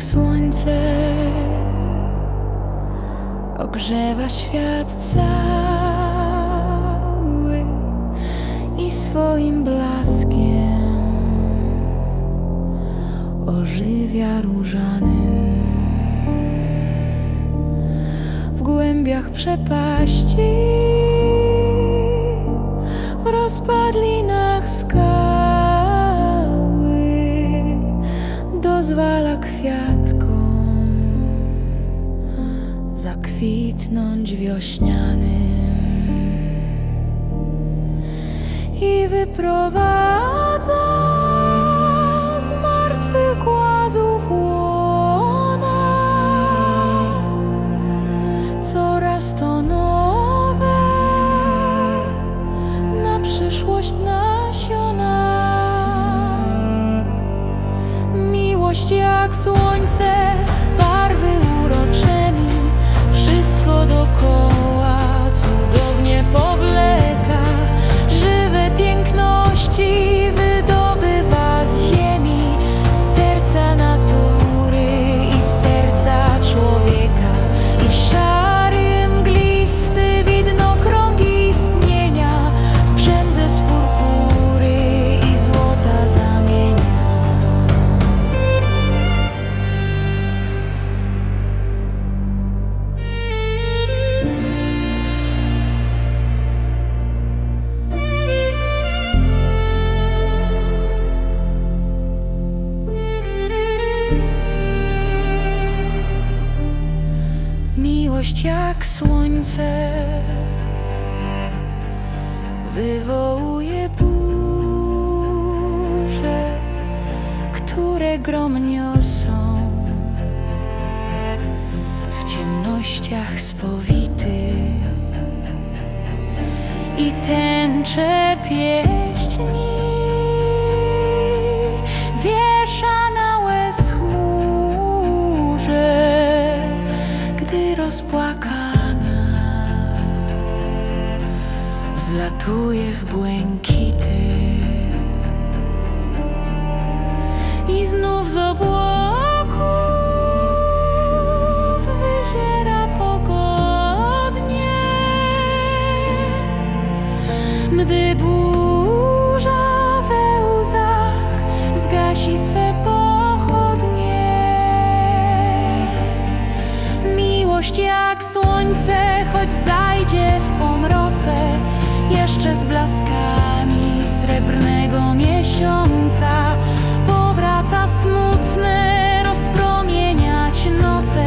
jak słońce. Ogrzewa świat cały i swoim blaskiem ożywia różanym. W głębiach przepaści, w rozpadlinach skały dozwala kwiatkom zakwitnąć wiośnianym i wyprowadza jak słońce, Miłość jak słońce wywołuje burze, które grom niosą w ciemnościach spowity i tęcze pieśni rozpłakana. Wzlatuje w błękity. I znów z Jak słońce, choć zajdzie w pomroce, jeszcze z blaskami srebrnego miesiąca, powraca smutne, rozpromieniać noce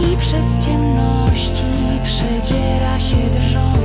i przez ciemności przedziera się drżąca.